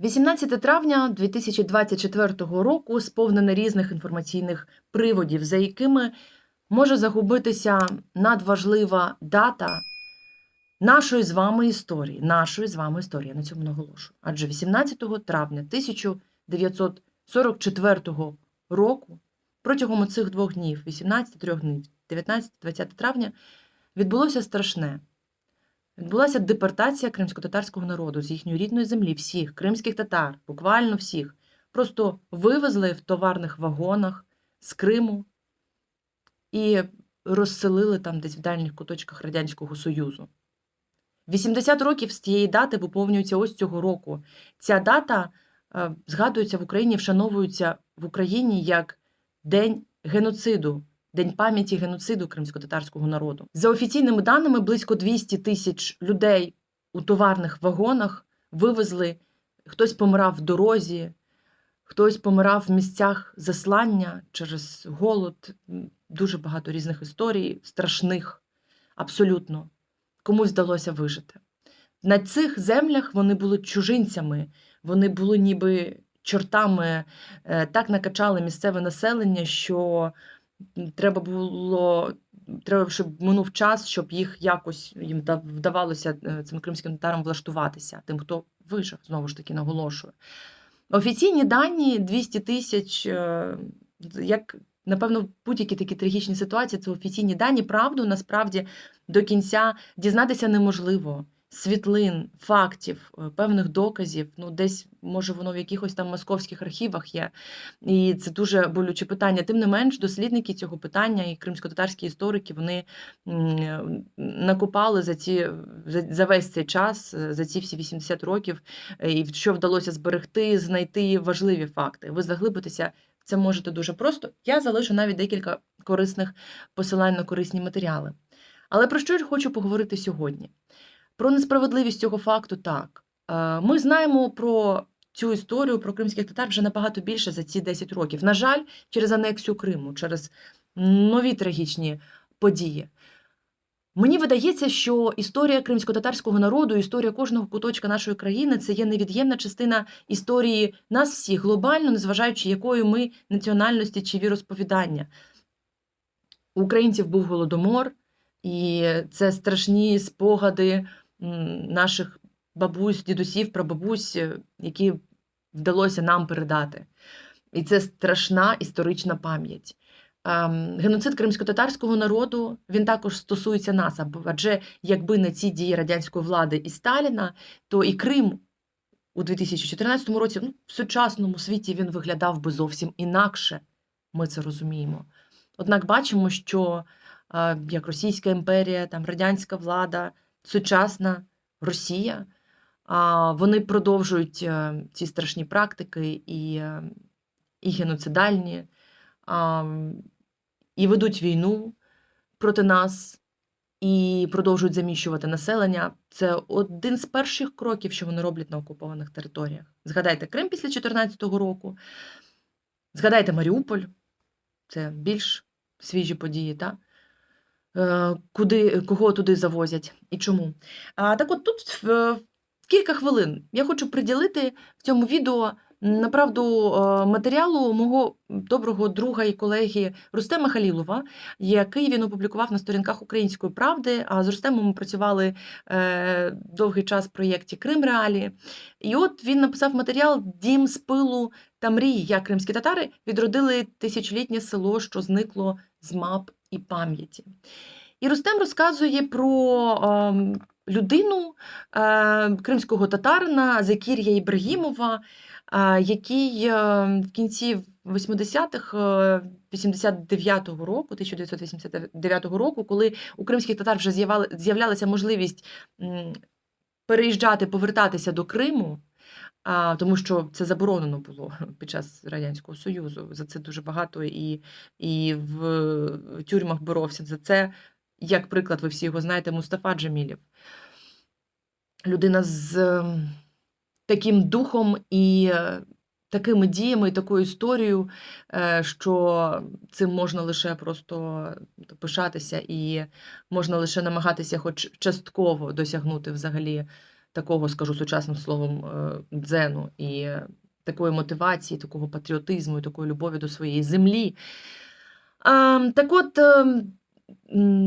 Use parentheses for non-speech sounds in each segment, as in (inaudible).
18 травня 2024 року сповнене різних інформаційних приводів, за якими може загубитися надважлива дата нашої з вами історії. Нашої з вами історії, я на цьому наголошую. Адже 18 травня 1944 року, протягом цих двох днів, 18 трьох днів, 19-20 травня, відбулося страшне. Відбулася депортація кримсько-татарського народу з їхньої рідної землі, всіх кримських татар, буквально всіх. Просто вивезли в товарних вагонах з Криму і розселили там десь в дальніх куточках Радянського Союзу. 80 років з тієї дати виповнюється ось цього року. Ця дата е, згадується в Україні, вшановується в Україні як День геноциду, День пам'яті геноциду кримсько-татарського народу. За офіційними даними, близько 200 тисяч людей у товарних вагонах вивезли. Хтось помирав в дорозі, хтось помирав в місцях заслання через голод. Дуже багато різних історій, страшних, абсолютно. Комусь вдалося вижити. На цих землях вони були чужинцями, вони були ніби чортами, е, так накачали місцеве населення, що треба було. Треба, щоб минув час, щоб їх якось їм вдавалося е, цим кримським татарам влаштуватися, тим, хто вижив, знову ж таки наголошую. Офіційні дані 200 тисяч, е, як напевно, будь-які такі трагічні ситуації, це офіційні дані. Правду насправді до кінця дізнатися неможливо. Світлин, фактів, е, певних доказів, ну десь може воно в якихось там московських архівах є, і це дуже болюче питання. Тим не менш, дослідники цього питання і кримсько-татарські історики вони накопали за ці за, весь цей час, е, за ці всі 80 років, е, і що вдалося зберегти, знайти важливі факти. Ви заглибитеся це можете дуже просто. Я залишу навіть декілька корисних посилань на корисні матеріали. Але про що я хочу поговорити сьогодні? Про несправедливість цього факту так. Е, Ми знаємо про цю історію про кримських татар вже набагато більше за ці 10 років. На жаль, через анексію Криму, через нові трагічні події. Мені видається, що історія кримсько-татарського народу, історія кожного куточка нашої країни це є невід'ємна частина історії нас всіх глобально, незважаючи якої ми національності чи віросповідання. У українців був голодомор, і це страшні спогади наших бабусь, дідусів, прабабусь, е, які вдалося нам передати. І це страшна історична пам'ять. Ем, Геноцид кримсько-татарського народу він також стосується нас, адже якби не ці дії радянської влади і Сталіна, то і Крим у 2014 році ну, в сучасному світі він виглядав би зовсім інакше. Ми це розуміємо. Однак бачимо, що е, як Російська імперія, там радянська влада, сучасна Росія, вони продовжують е, ці страшні практики і, е, і геноцидальні, і ведуть війну проти нас, і продовжують заміщувати населення. Це один з перших кроків, що вони роблять на окупованих територіях. Згадайте Крим після 2014 року, згадайте Маріуполь, це більш свіжі події, так? Е, Куди, кого туди завозять і чому. А, так от тут в, кілька хвилин я хочу приділити в цьому відео направду е, матеріалу мого доброго друга і колеги Рустема Халілова, який він опублікував на сторінках Української правди. А з Рустемом ми працювали е, довгий час в проєкті Крим Реалі. І от він написав матеріал Дім з пилу та мрії, як кримські татари відродили тисячолітнє село, що зникло з мап і пам'яті. І Рустем розказує про ем, людину е, кримського татарина Закір'я Ібрагімова, е, який е, в кінці 80-х, е, 89-го року, 1989 року, коли у кримських татар вже з'являлася можливість переїжджати, повертатися до Криму, а, тому що це заборонено було (laughs) під час Радянського Союзу. За це дуже багато і, і в тюрмах боровся за це. Як приклад, ви всі його знаєте, Мустафа Джамілів. Людина з ем, таким духом і е, такими діями, і такою історією, е, що цим можна лише просто пишатися і можна лише намагатися хоч частково досягнути взагалі такого, скажу сучасним словом, е, дзену і е, такої мотивації, такого патріотизму і такої любові до своєї землі. Ем, Так от, ем,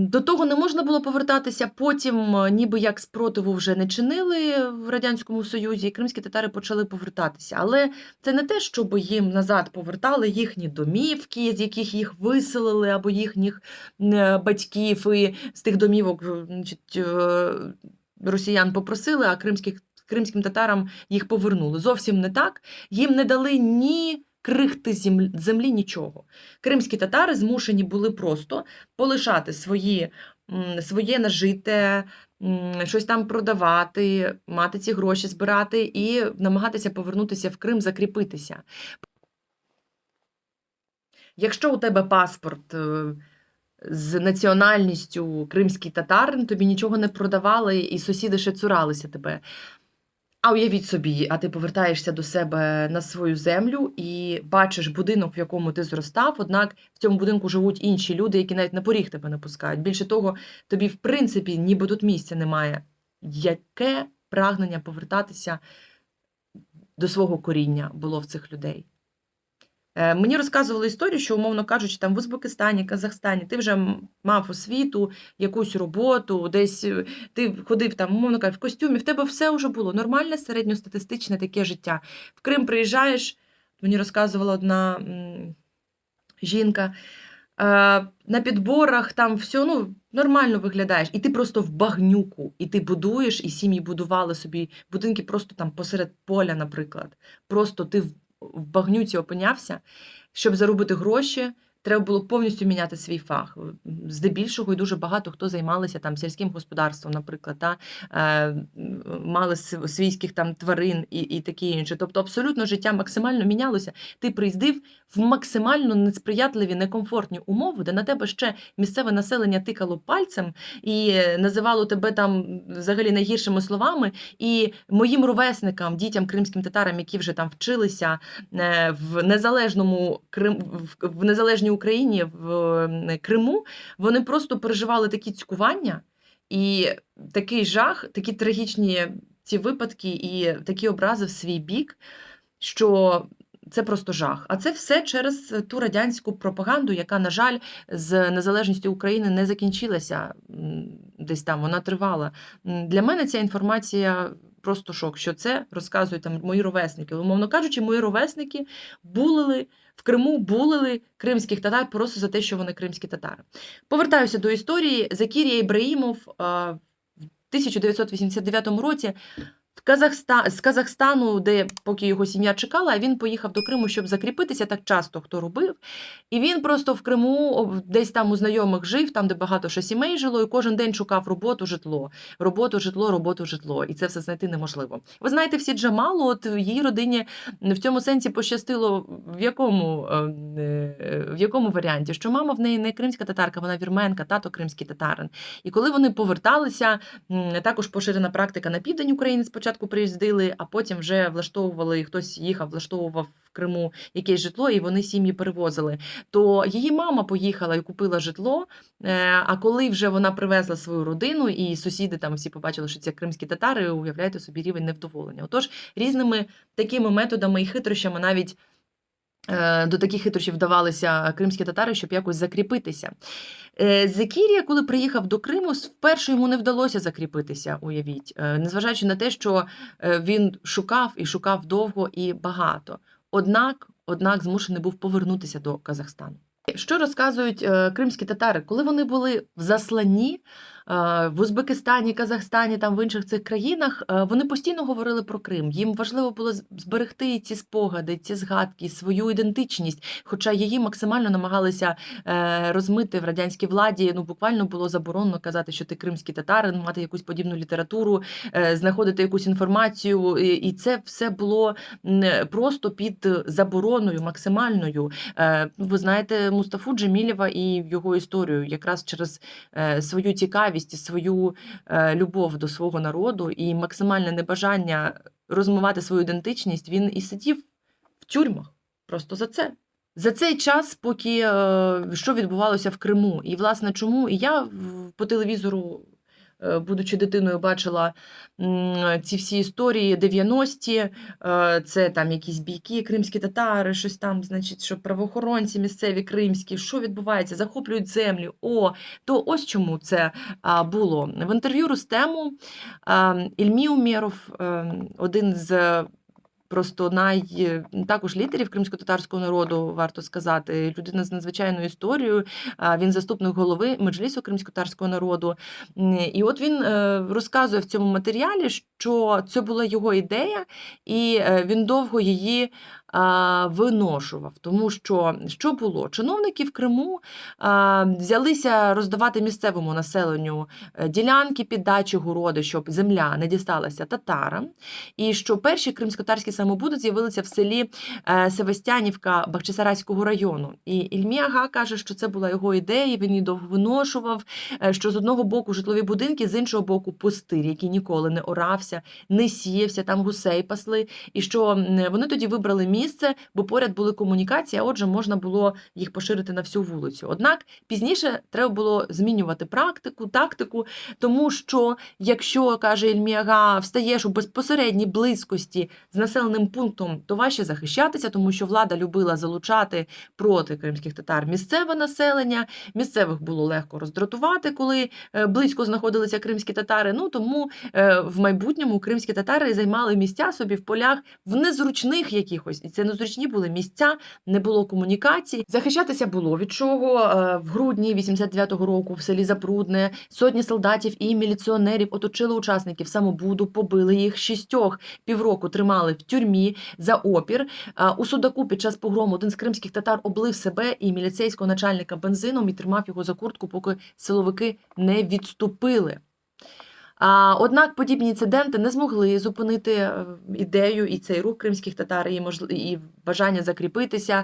до того не можна було повертатися. Потім, е, ніби як спротиву вже не чинили в Радянському Союзі, і кримські татари почали повертатися. Але це не те, щоб їм назад повертали їхні домівки, з яких їх виселили, або їхніх е, батьків, і з тих домівок е, значить, е, росіян попросили, а кримських, кримським татарам їх повернули. Зовсім не так. Їм не дали ні крихти землі, нічого. Кримські татари змушені були просто полишати свої, своє нажите, щось там продавати, мати ці гроші збирати і намагатися повернутися в Крим, закріпитися. Якщо у тебе паспорт е, з національністю кримський татарин, тобі нічого не продавали, і сусіди ще цуралися тебе. А уявіть собі, а ти повертаєшся до себе на свою землю і бачиш будинок, в якому ти зростав, однак в цьому будинку живуть інші люди, які навіть на поріг тебе не пускають. Більше того, тобі, в принципі, ніби тут місця немає. Яке прагнення повертатися до свого коріння було в цих людей? Е, Мені розказували історію, що, умовно кажучи, там в Узбекистані, Казахстані ти вже мав освіту, якусь роботу, десь е, ти ходив там, умовно кажучи, в костюмі, в тебе все вже було нормальне, середньостатистичне таке життя. В Крим приїжджаєш, мені розказувала одна жінка. е, На підборах там все ну, нормально виглядаєш, і ти просто в багнюку, і ти будуєш, і сім'ї будували собі будинки просто там посеред поля, наприклад. Просто ти в багнюці опинявся, щоб заробити гроші, треба було повністю міняти свій фах. Здебільшого і дуже багато хто займалися там сільським господарством, наприклад, та, е, мали свійських там тварин і, і таке інше. Тобто абсолютно життя максимально мінялося. Ти приїздив в максимально несприятливі, некомфортні умови, де на тебе ще місцеве населення тикало пальцем і називало тебе там взагалі найгіршими словами. І моїм ровесникам, дітям кримським татарам, які вже там вчилися е, в незалежному в незалежній Україні в Криму, вони просто переживали такі цькування і такий жах, такі трагічні ці випадки і такі образи в свій бік, що це просто жах. А це все через ту радянську пропаганду, яка, на жаль, з незалежністю України не закінчилася десь там, вона тривала. Для мене ця інформація просто шок, що це розказують там мої ровесники. Умовно кажучи, мої ровесники булили в Криму, булили кримських татар просто за те, що вони кримські татари. Повертаюся до історії. Закірія Ібраїмов а, в 1989 році в Казахста... з Казахстану, де поки його сім'я чекала, він поїхав до Криму, щоб закріпитися так часто, хто робив. І він просто в Криму десь там у знайомих жив, там, де багато ще сімей жило, і кожен день шукав роботу, житло, роботу, житло, роботу, житло. І це все знайти неможливо. Ви знаєте, всі Джамалу, от її родині в цьому сенсі пощастило в якому, е, е, в якому варіанті? Що мама в неї не кримська татарка, вона вірменка, тато кримський татарин. І коли вони поверталися, також поширена практика на південь України спочатку приїздили, а потім вже влаштовували, хтось їхав, влаштовував в Криму якесь житло, і вони сім'ї перевозили. То її мама поїхала і купила житло. е, А коли вже вона привезла свою родину, і сусіди там всі побачили, що це кримські татари, уявляєте собі рівень невдоволення. Отож, різними такими методами і хитрощами навіть. Е, До таких хитрощів вдавалися кримські татари, щоб якось закріпитися. Е, Зекірія, коли приїхав до Криму, вперше йому не вдалося закріпитися, уявіть, Е, незважаючи на те, що він шукав і шукав довго і багато. Однак, однак змушений був повернутися до Казахстану. Що розказують кримські татари, коли вони були в засланні в Узбекистані, Казахстані, там в інших цих країнах, е, вони постійно говорили про Крим. Їм важливо було зберегти ці спогади, ці згадки, свою ідентичність, хоча її максимально намагалися е, розмити в радянській владі. Ну буквально було заборонено казати, що ти кримський татарин, мати якусь подібну літературу, е, знаходити якусь інформацію, і, це все було просто під забороною максимальною. Е, Ви знаєте Мустафу Джемілєва і його історію, якраз через е, свою цікавість і свою е, любов до свого народу і максимальне небажання розмивати свою ідентичність, він і сидів в тюрмах просто за це. За цей час, поки е, що відбувалося в Криму, і власне чому і я по телевізору будучи дитиною, бачила ці всі історії 90-ті, е, це там якісь бійки, кримські татари, щось там, значить, що правоохоронці місцеві кримські, що відбувається, захоплюють землю. О, то ось чому це було. В інтерв'ю Рустему а, Ільмі Умєров, е, один з просто най також лідерів кримсько-татарського народу, варто сказати, людина з надзвичайною історією. Він заступник голови Меджлісу кримсько-татарського народу. І от він е, розказує в цьому матеріалі, що це була його ідея, і е, він довго її виношував. Тому що що було? Чиновники в Криму взялися роздавати місцевому населенню е, ділянки під дачі городи, щоб земля не дісталася татарам. І що перші кримськотарські самобуди з'явилися в селі е, Севастянівка Бахчисарайського району. І Ільмі Ага каже, що це була його ідея, він її довго виношував, е, що з одного боку житлові будинки, з іншого боку пустир, який ніколи не орався, не сіявся, там гусей пасли. І що вони тоді вибрали місце, бо поряд були комунікації, а отже, можна було їх поширити на всю вулицю. Однак пізніше треба було змінювати практику, тактику, тому що якщо каже Ільміага, встаєш у безпосередній близькості з населеним пунктом, то важче захищатися, тому що влада любила залучати проти кримських татар місцеве населення. Місцевих було легко роздратувати, коли е, близько знаходилися кримські татари. Ну тому е, в майбутньому кримські татари займали місця собі в полях в незручних якихось, це незручні були місця, не було комунікацій. Захищатися було від чого Е, в грудні 89-го року в селі Запрудне сотні солдатів і міліціонерів оточили учасників самобуду, побили їх шістьох півроку тримали в тюрмі за опір. У Судаку під час погрому один з кримських татар облив себе і міліцейського начальника бензином і тримав його за куртку, поки силовики не відступили. Однак подібні інциденти не змогли зупинити е, ідею і цей рух кримських татар, і, і бажання закріпитися.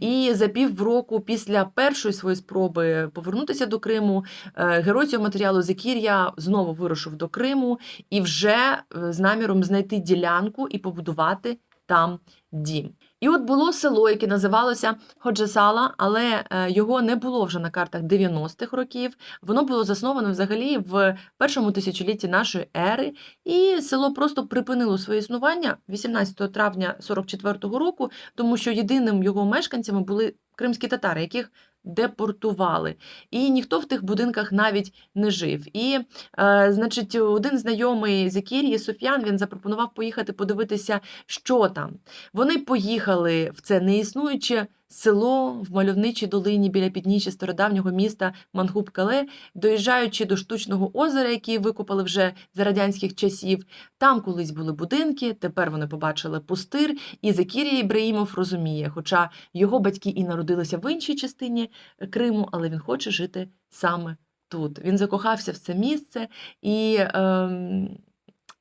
І за півроку після першої своєї спроби повернутися до Криму, е, герой цього матеріалу Зекір'я знову вирушив до Криму і вже е, з наміром знайти ділянку і побудувати там дім. І от було село, яке називалося Ходжесала, але е, його не було вже на картах 90-х років. Воно було засновано взагалі в першому тисячолітті нашої ери, і село просто припинило своє існування 18 травня 44-го року, тому що єдиним його мешканцями були кримські татари, яких депортували. І ніхто в тих будинках навіть не жив. І, е, значить, один знайомий з Кірії, Соф'ян, він запропонував поїхати подивитися, що там. Вони поїхали в це неіснуюче село в мальовничій долині біля підніжжя стародавнього міста Мангуб-Кале, доїжджаючи до штучного озера, який викопали вже за радянських часів. Там колись були будинки, тепер вони побачили пустир, і Закірія Ібраїмов розуміє, хоча його батьки і народилися в іншій частині Криму, але він хоче жити саме тут. Він закохався в це місце і. Ем,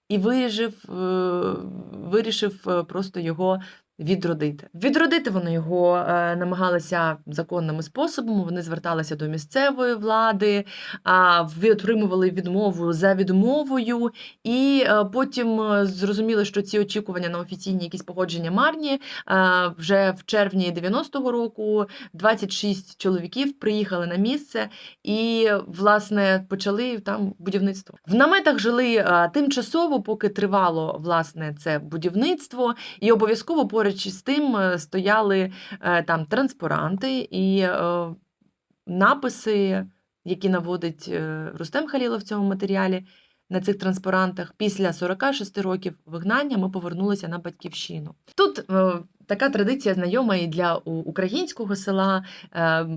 і вирішив, е, вирішив е, просто його відродити. Відродити вони його е, намагалися законними способами. Вони зверталися до місцевої влади, а отримували відмову за відмовою, і е, потім е, зрозуміли, що ці очікування на офіційні якісь погодження марні. Е, Вже в червні 90-го року 26 чоловіків приїхали на місце і, власне, почали там будівництво. В наметах жили е, тимчасово, поки тривало власне це будівництво, і обов'язково поруч з тим е, стояли е, там транспаранти і е, написи, які наводить Рустем Халілов в цьому матеріалі. На цих транспарантах після 46 років вигнання ми повернулися на батьківщину. Тут е, така традиція знайома і для українського села. Е,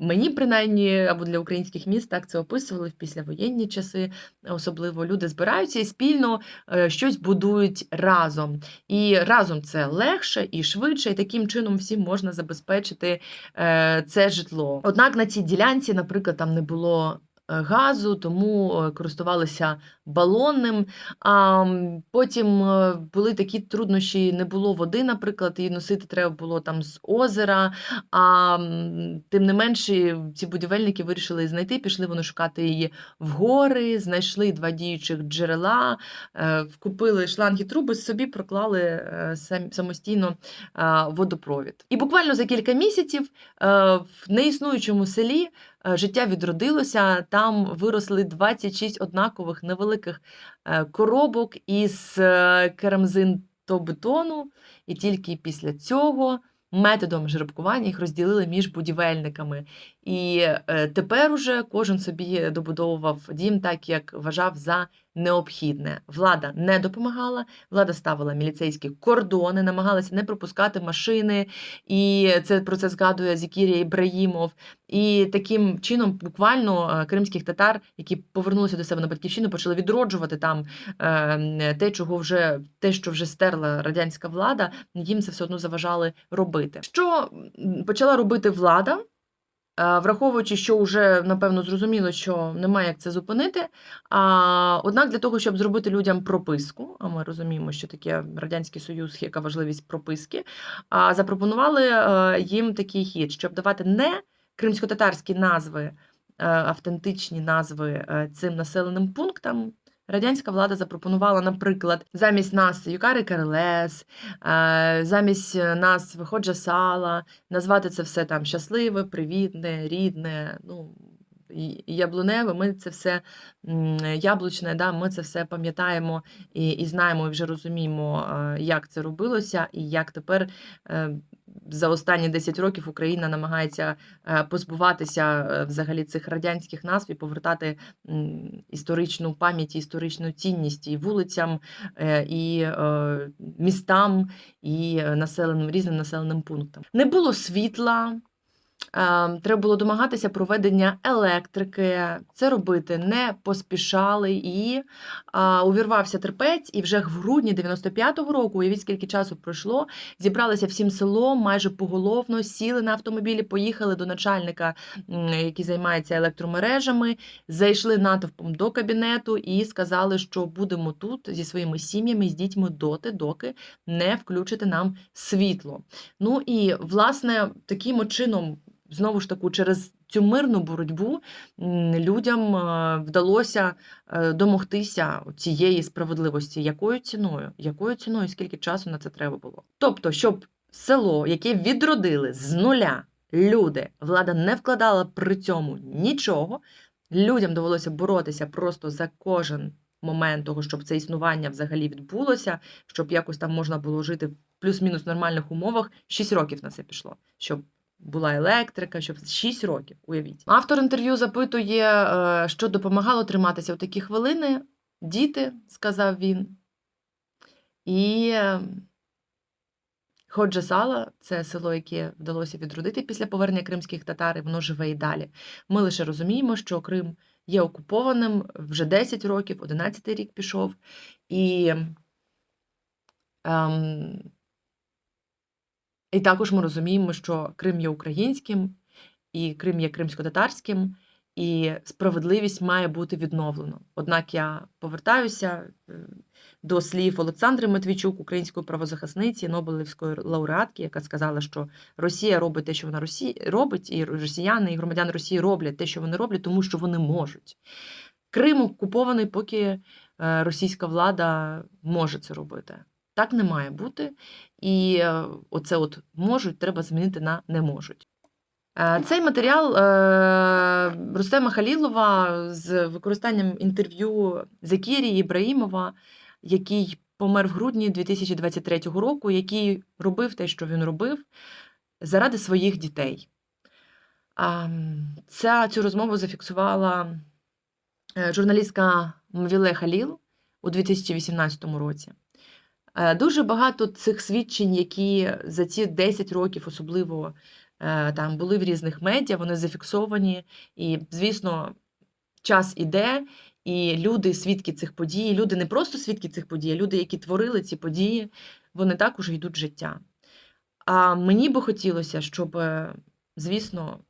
Мені принаймні або для українських міст так це описували в післявоєнні часи. Особливо люди збираються і спільно е, щось будують разом. І разом це легше і швидше, і таким чином всім можна забезпечити е, це житло. Однак на цій ділянці, наприклад, там не було. Е, Газу, тому е, користувалися балонним. А потім е, були такі труднощі, не було води, наприклад, і носити треба було там з озера. А тим не менше, ці будівельники вирішили знайти, пішли вони шукати її в гори, знайшли два діючих джерела, купили шланги труби, собі проклали самостійно водопровід. І буквально за кілька місяців в неіснуючому селі життя відродилося. Там виросли 26 однакових невеликих е, коробок із е, керамзитобетону, і тільки після цього методом жеребкування їх розділили між будівельниками. І е, тепер уже кожен собі добудовував дім так, як вважав за необхідне. Влада не допомагала, влада ставила міліцейські кордони, намагалася не пропускати машини, і це про це згадує Зікірія Ібраїмов. І таким чином, буквально е, кримських татар, які повернулися до себе на батьківщину, почали відроджувати там е, те, чого вже те, що вже стерла радянська влада, їм це все одно заважали робити. Що почала робити влада? Е, Враховуючи, що вже напевно зрозуміло, що немає як це зупинити. А, однак для того, щоб зробити людям прописку, а ми розуміємо, що таке Радянський Союз, яка важливість прописки, а, запропонували е, їм такий хід, щоб давати не кримсько-татарські назви, е, автентичні назви цим населеним пунктам. Радянська влада запропонувала, наприклад, замість нас Юкари Карелес, е, замість нас Виходжа Сала, назвати це все там щасливе, привітне, рідне, ну, яблуневе, ми це все яблучне, да, ми це все пам'ятаємо і, і знаємо, і вже розуміємо, як це робилося, і як тепер е, за останні 10 років Україна намагається е, позбуватися е, взагалі цих радянських назв і повертати історичну пам'ять, історичну цінність і вулицям, і містам, і населеним різним населеним пунктам. Не було світла. Е, Треба було домагатися проведення електрики. Це робити не поспішали. І а, увірвався терпець, і вже в грудні 95-го року, уявіть, скільки часу пройшло, зібралися всім селом, майже поголовно, сіли на автомобілі, поїхали до начальника, який займається електромережами, зайшли натовпом до кабінету і сказали, що будемо тут зі своїми сім'ями, з дітьми доти, доки не включите нам світло. Ну і власне таким чином, знову ж таки, через цю мирну боротьбу людям е, вдалося е, домогтися цієї справедливості. Якою ціною? Якою ціною? Скільки часу на це треба було? Тобто, щоб село, яке відродили з нуля люди, влада не вкладала при цьому нічого. Людям довелося боротися просто за кожен момент того, щоб це існування взагалі відбулося, щоб якось там можна було жити в плюс-мінус нормальних умовах. 6 років на це пішло, щоб була електрика, щоб 6 років, уявіть. Автор інтерв'ю запитує, е, що допомагало триматися в такі хвилини. Діти, сказав він. І е, Ходжа Сала це село, яке вдалося відродити після повернення кримських татар, і воно живе і далі. Ми лише розуміємо, що Крим є окупованим вже 10 років, 11 рік пішов. І, ем, і також ми розуміємо, що Крим є українським, і Крим є кримсько-татарським, і справедливість має бути відновлено. Однак я повертаюся е, до слів Олександри Матвійчук, української правозахисниці, Нобелівської лауреатки, яка сказала, що Росія робить те, що вона Росі... робить, і росіяни, і громадяни Росії роблять те, що вони роблять, тому що вони можуть. Крим окупований, поки е, російська влада може це робити. Так не має бути. І е, оце от можуть, треба змінити на не можуть. Е, Цей матеріал е, Рустема Халілова з використанням інтерв'ю Закірії Ібраїмова, який помер в грудні 2023 року, який робив те, що він робив, заради своїх дітей. Ця, цю розмову зафіксувала журналістка Мвіле Халіл у 2018 році. Е, Дуже багато цих свідчень, які за ці 10 років особливо е, там були в різних медіа, вони зафіксовані. І, звісно, час іде, і люди, свідки цих подій, люди не просто свідки цих подій, а люди, які творили ці події, вони також йдуть в життя. А мені би хотілося, щоб, е, звісно,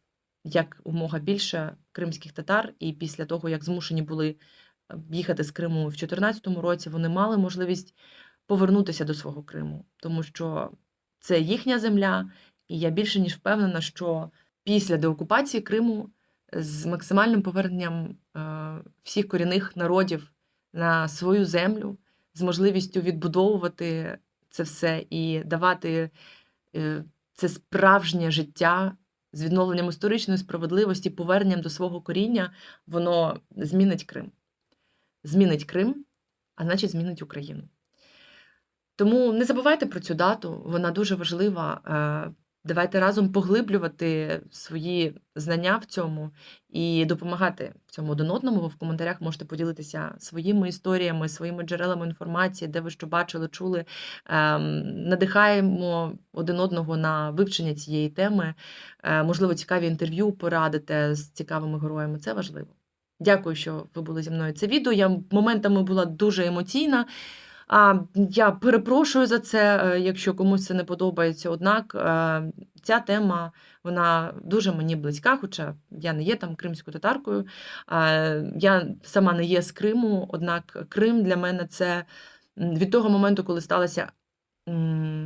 як умога більше кримських татар, і після того, як змушені були їхати з Криму в 2014 році, вони мали можливість повернутися до свого Криму, тому що це їхня земля, і я більше ніж впевнена, що після деокупації Криму з максимальним поверненням е, всіх корінних народів на свою землю, з можливістю відбудовувати це все і давати е, це справжнє життя з відновленням історичної справедливості, поверненням до свого коріння, воно змінить Крим. Змінить Крим, а значить, змінить Україну. Тому не забувайте про цю дату, вона дуже важлива. Е, Давайте разом поглиблювати свої знання в цьому і допомагати цьому один одному. Ви в коментарях можете поділитися своїми історіями, своїми джерелами інформації, де ви що бачили, чули. Ем, Надихаємо один одного на вивчення цієї теми. Е, Можливо, цікаві інтерв'ю порадите з цікавими героями. Це важливо. Дякую, що ви були зі мною. Це відео. Я моментами була дуже емоційна. А, я перепрошую за це, е, якщо комусь це не подобається. Однак е, ця тема вона дуже мені близька, хоча я не є там кримською татаркою. Я сама не є з Криму, однак Крим для мене це від того моменту, коли сталася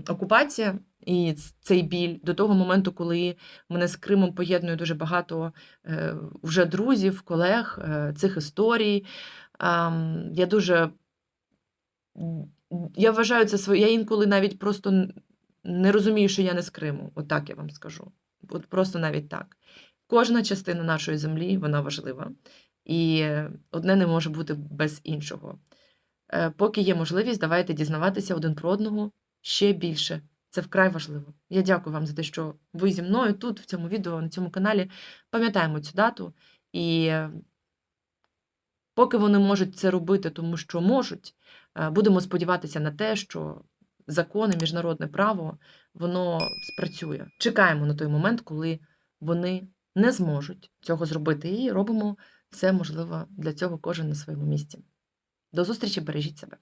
окупація і цей біль, до того моменту, коли мене з Кримом поєднує дуже багато е, вже друзів, колег, цих історій. Я дуже я вважаю це своє. Я інколи навіть просто не розумію, що я не з Криму. Отак я вам скажу. От просто навіть так. Кожна частина нашої землі вона важлива. І одне не може бути без іншого. Е, Поки є можливість, давайте дізнаватися один про одного ще більше. Це вкрай важливо. Я дякую вам за те, що ви зі мною тут, в цьому відео, на цьому каналі. Пам'ятаємо цю дату. І е, поки вони можуть це робити, тому що можуть, будемо сподіватися на те, що закони, міжнародне право воно спрацює. Чекаємо на той момент, коли вони не зможуть цього зробити, і робимо все можливе для цього кожен на своєму місці. До зустрічі, бережіть себе.